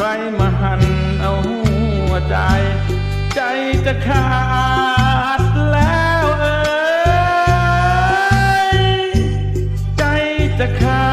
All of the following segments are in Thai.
ใครมาหันเอาหัวใจ ใจจะขาดแล้วเอ้ยใจจะขาด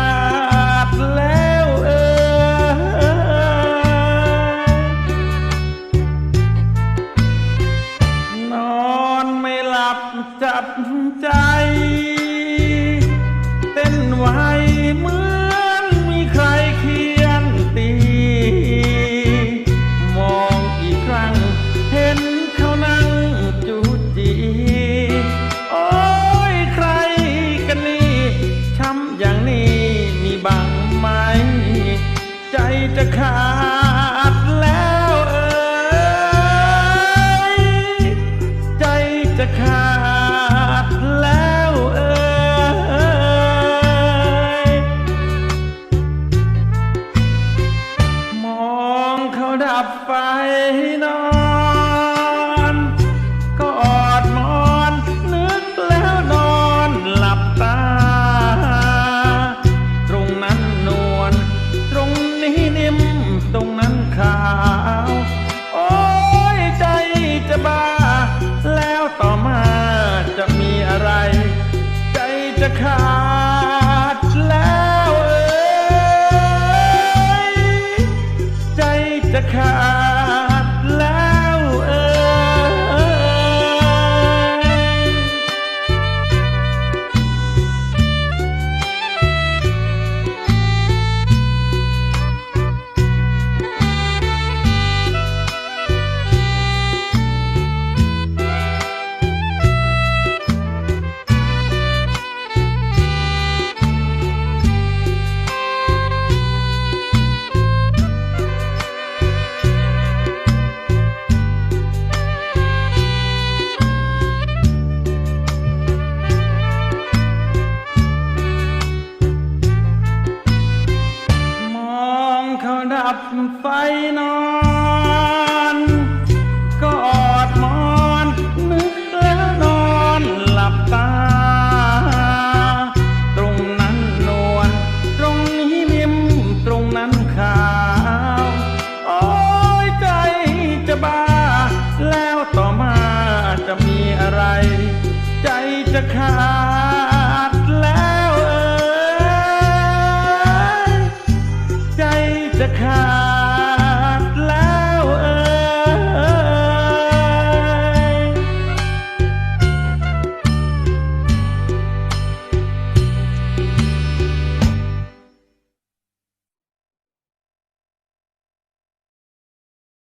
จับไฟนอนกอดมอนนึกแล้วนอนหลับตา ตรงนั้นนวลตรงนี้นิ่มตรงนั้นขาว โอ้ยใจจะบ้า แล้วต่อมาจะมีอะไร ใจจะขาด จ ดับไฟนอนกอดมอนนึกแล้วนอนหลับตา ตรงนั้นนวลตรงนี้นิ่มตรงนั้นขาว โอ้ยใจจะบ้า แล้วต่อมาจะมีอะไร ใจจะขาด จะขา